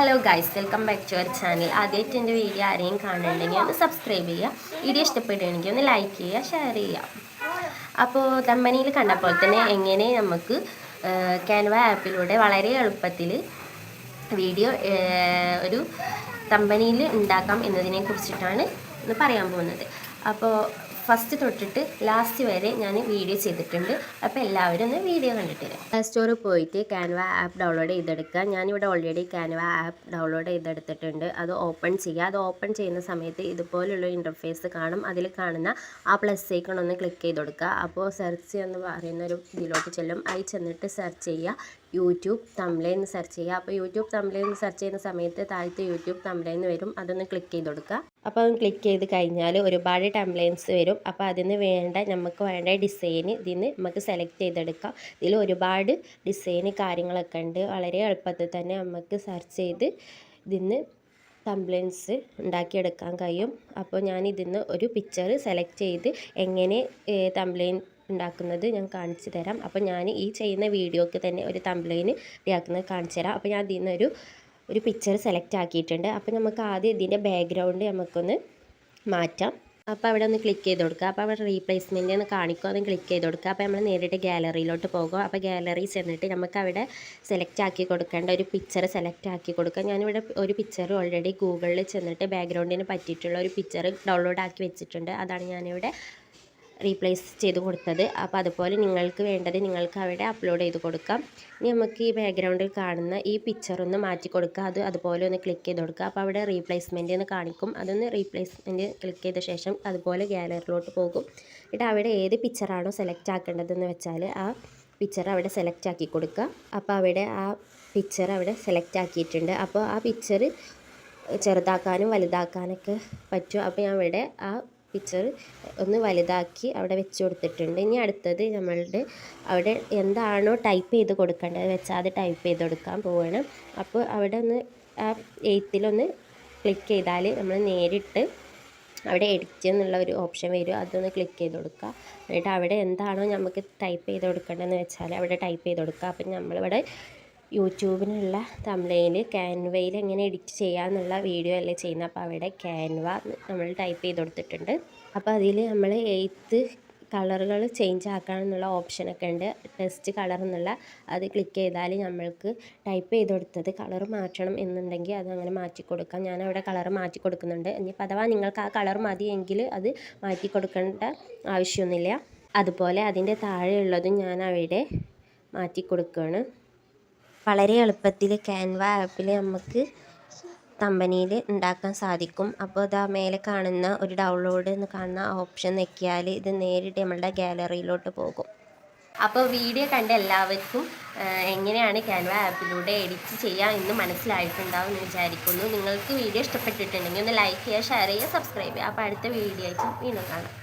Hello guys welcome back to our channel ആദ്യമായിട്ട് എന്റെ video ആരെയും കാണുന്നുണ്ടെങ്കിൽ ഒന്ന് സബ്സ്ക്രൈബ് ചെയ്യുക. വീഡിയോ ഇഷ്ടപ്പെടുകയാണെങ്കിൽ ഒന്ന് ലൈക്ക് ചെയ്യുക ഷെയർ ചെയ്യുക. അപ്പോൾ കമ്പനിയിൽ പോലെ തന്നെ എങ്ങനെ നമുക്ക് ക്യാൻവ ആപ്പിലൂടെ വളരെ എളുപ്പത്തിൽ വീഡിയോ ഒരു കമ്പനിയിൽ ഉണ്ടാക്കാം എന്നതിനെ കുറിച്ചിട്ടാണ് ഇന്ന് പറയാൻ പോകുന്നത്. അപ്പോൾ ഫസ്റ്റ് തൊട്ടിട്ട് ലാസ്റ്റ് വരെ ഞാൻ വീഡിയോ ചെയ്തിട്ടുണ്ട്. അപ്പോൾ എല്ലാവരും ഒന്ന് വീഡിയോ കണ്ടിട്ട് പ്ലേ സ്റ്റോറിൽ പോയിട്ട് ക്യാൻവ ആപ്പ് ഡൗൺലോഡ് ചെയ്തെടുക്കുക. ഞാനിവിടെ ഓൾറെഡി ക്യാൻവ ആപ്പ് ഡൗൺലോഡ് ചെയ്തെടുത്തിട്ടുണ്ട്. അത് ഓപ്പൺ ചെയ്യുക. അത് ഓപ്പൺ ചെയ്യുന്ന സമയത്ത് ഇതുപോലുള്ള ഇന്റർഫേസ് കാണും. അതിൽ കാണുന്ന ആ പ്ലസ് ഐക്കൺ ഒന്ന് ക്ലിക്ക് ചെയ്ത് കൊടുക്കുക. അപ്പോൾ സെർച്ച് എന്ന് പറയുന്ന ഒരു ഇതിലോട്ട് ചെല്ലും. അതിൽ ചെന്നിട്ട് സെർച്ച് ചെയ്യുക. യൂട്യൂബ് തംബ്ലൈൻ സെർച്ച് ചെയ്യുക. അപ്പോൾ യൂട്യൂബ് തംബ്ലൈൻ സെർച്ച് ചെയ്യുന്ന സമയത്ത് താഴത്തെ യൂട്യൂബ് തംബ്ലൈൻ വരും. അതൊന്ന് ക്ലിക്ക് ചെയ്ത് കൊടുക്കുക. അപ്പോൾ അതൊന്ന് ക്ലിക്ക് ചെയ്ത് കഴിഞ്ഞാൽ ഒരുപാട് ടംബ്ലൈൻസ് വരും. അപ്പോൾ അതിന് വേണ്ട നമുക്ക് വേണ്ട ഡിസൈന് ഇതിന് നമുക്ക് സെലക്ട് ചെയ്തെടുക്കാം. ഇതിൽ ഒരുപാട് ഡിസൈന് കാര്യങ്ങളൊക്കെ ഉണ്ട്. വളരെ എളുപ്പത്തിൽ തന്നെ നമുക്ക് സെർച്ച് ചെയ്ത് ഇതിന്ന് തംബ്ലൈൻസ് ഉണ്ടാക്കിയെടുക്കാൻ കഴിയും. അപ്പോൾ ഞാൻ ഇതിന്ന് ഒരു പിക്ചർ സെലക്ട് ചെയ്ത് എങ്ങനെ തംബ്ലൈൻ ഉണ്ടാക്കുന്നത് ഞാൻ കാണിച്ചു തരാം. അപ്പോൾ ഞാൻ ഈ ചെയ്യുന്ന വീഡിയോക്ക് തന്നെ ഒരു തംബ്ലൈന് ഇതാക്കുന്നത് കാണിച്ചു തരാം. അപ്പോൾ ഞാൻ ഇതിൽ നിന്നൊരു ഒരു പിക്ചർ സെലക്ട് ആക്കിയിട്ടുണ്ട്. അപ്പോൾ നമുക്ക് ആദ്യം ഇതിന്റെ ബാക്ക്ഗ്രൗണ്ട് നമുക്കൊന്ന് മാറ്റാം. അപ്പോൾ അവിടെ ഒന്ന് ക്ലിക്ക് ചെയ്ത് കൊടുക്കുക. അപ്പോൾ അവിടെ റീപ്ലേസ്മെന്റ് എന്ന് കാണിക്കുക. അതൊന്ന് ക്ലിക്ക് ചെയ്ത് കൊടുക്കുക. അപ്പോൾ നമ്മൾ നേരിട്ട് ഗാലറിയിലോട്ട് പോകുക. അപ്പോൾ ഗാലറി ചെന്നിട്ട് നമുക്ക് അവിടെ സെലക്ട് ആക്കി കൊടുക്കേണ്ട ഒരു പിക്ചർ സെലക്ട് ആക്കി കൊടുക്കുക. ഞാനിവിടെ ഒരു പിക്ചർ ഓൾറെഡി ഗൂഗിളിൽ ചെന്നിട്ട് ബാക്ക്ഗ്രൗണ്ടിന് പറ്റിയിട്ടുള്ള ഒരു പിക്ചർ ഡൗൺലോഡ് ആക്കി വെച്ചിട്ടുണ്ട്. അതാണ് ഞാനിവിടെ റീപ്ലേസ് ചെയ്ത് കൊടുത്തത്. അപ്പോൾ അതുപോലെ നിങ്ങൾക്ക് വേണ്ടത് നിങ്ങൾക്ക് അവിടെ അപ്ലോഡ് ചെയ്ത് കൊടുക്കാം. ഇനി നമുക്ക് ഈ ബാക്ക്ഗ്രൗണ്ടിൽ കാണുന്ന ഈ പിക്ചർ ഒന്ന് മാറ്റി കൊടുക്കുക. അത് അതുപോലെ ഒന്ന് ക്ലിക്ക് ചെയ്ത് കൊടുക്കുക. അപ്പോൾ അവിടെ റീപ്ലേസ്മെന്റ് എന്ന് കാണിക്കും. അതൊന്ന് റീപ്ലേസ്മെന്റ് ക്ലിക്ക് ചെയ്ത ശേഷം അതുപോലെ ഗ്യാലറിയിലോട്ട് പോകും. എന്നിട്ട് അവിടെ ഏത് പിക്ചറാണോ സെലക്ട് ആക്കേണ്ടതെന്ന് വെച്ചാൽ ആ പിക്ചർ അവിടെ സെലക്ട് ആക്കി കൊടുക്കുക. അപ്പോൾ അവിടെ ആ പിക്ചർ അവിടെ സെലക്ട് ആക്കിയിട്ടുണ്ട്. അപ്പോൾ ആ പിക്ചർ ചെറുതാക്കാനും വലുതാക്കാനൊക്കെ പറ്റും. അപ്പോൾ ഞാൻ ഇവിടെ ആ പിക്ചർ ഒന്ന് വലുതാക്കി അവിടെ വെച്ച് കൊടുത്തിട്ടുണ്ട്. ഇനി അടുത്തത് നമ്മളുടെ അവിടെ എന്താണോ ടൈപ്പ് ചെയ്ത് കൊടുക്കേണ്ടത് വെച്ചാൽ അത് ടൈപ്പ് ചെയ്ത് കൊടുക്കാൻ പോവുകയാണ് അപ്പോൾ അവിടെ ഒന്ന് ആ എയ്ത്തിലൊന്ന് ക്ലിക്ക് ചെയ്താൽ നമ്മൾ നേരിട്ട് അവിടെ എഡിറ്റ് എന്നുള്ള ഒരു ഓപ്ഷൻ വരും. അതൊന്ന് ക്ലിക്ക് ചെയ്ത് കൊടുക്കുക. എന്നിട്ട് അവിടെ എന്താണോ നമുക്ക് ടൈപ്പ് ചെയ്ത് കൊടുക്കേണ്ടതെന്ന് വെച്ചാൽ അവിടെ ടൈപ്പ് ചെയ്ത് കൊടുക്കുക. അപ്പം നമ്മളിവിടെ യൂട്യൂബിനുള്ള തമിഴയിൽ ക്യാൻവയിൽ എങ്ങനെ എഡിറ്റ് ചെയ്യാമെന്നുള്ള വീഡിയോ അല്ലേ ചെയ്യുന്നത് അപ്പോൾ അവിടെ ക്യാൻവ നമ്മൾ ടൈപ്പ് ചെയ്ത് കൊടുത്തിട്ടുണ്ട്. അപ്പോൾ അതിൽ നമ്മൾ എയ്ത്ത് കളറുകൾ ചേഞ്ച് ആക്കാമെന്നുള്ള ഓപ്ഷനൊക്കെ ഉണ്ട്. ടെസ്റ്റ് കളർ എന്നുള്ള അത് ക്ലിക്ക് ചെയ്താൽ നമ്മൾക്ക് ടൈപ്പ് ചെയ്ത് കൊടുത്തത് കളർ മാറ്റണം എന്നുണ്ടെങ്കിൽ അത് അങ്ങനെ മാറ്റി കൊടുക്കാം. ഞാൻ അവിടെ കളർ മാറ്റി കൊടുക്കുന്നുണ്ട്. ഇനിയിപ്പോൾ അഥവാ നിങ്ങൾക്ക് ആ കളർ മതിയെങ്കിൽ അത് മാറ്റി കൊടുക്കേണ്ട ആവശ്യമൊന്നുമില്ല. അതുപോലെ അതിന്റെ താഴെയുള്ളതും ഞാൻ അവിടെ മാറ്റി കൊടുക്കുകയാണ് വളരെ എളുപ്പത്തിൽ ക്യാൻവ ആപ്പിൽ നമുക്ക് കമ്പനിയിൽ ഉണ്ടാക്കാൻ സാധിക്കും. അപ്പോൾ ഇതാ മേലെ കാണുന്ന ഒരു ഡൗൺലോഡ് എന്ന് കാണുന്ന ഓപ്ഷൻ ഞെക്കിയാൽ ഇത് നേരിട്ട് നമ്മളുടെ ഗാലറിയിലോട്ട് പോകും. അപ്പോൾ വീഡിയോ കണ്ട എല്ലാവർക്കും എങ്ങനെയാണ് ക്യാൻവ ആപ്പിലൂടെ എഡിറ്റ് ചെയ്യുക എന്ന് മനസ്സിലായിട്ടുണ്ടാവും എന്ന് വിചാരിക്കുന്നു. നിങ്ങൾക്ക് വീഡിയോ ഇഷ്ടപ്പെട്ടിട്ടുണ്ടെങ്കിൽ ഒന്ന് ലൈക്ക് ചെയ്യുക ഷെയർ ചെയ്യുക സബ്സ്ക്രൈബ് ചെയ്യുക. അപ്പോൾ അടുത്ത വീഡിയോ ആയിട്ട് വീണ്ടും കാണാം.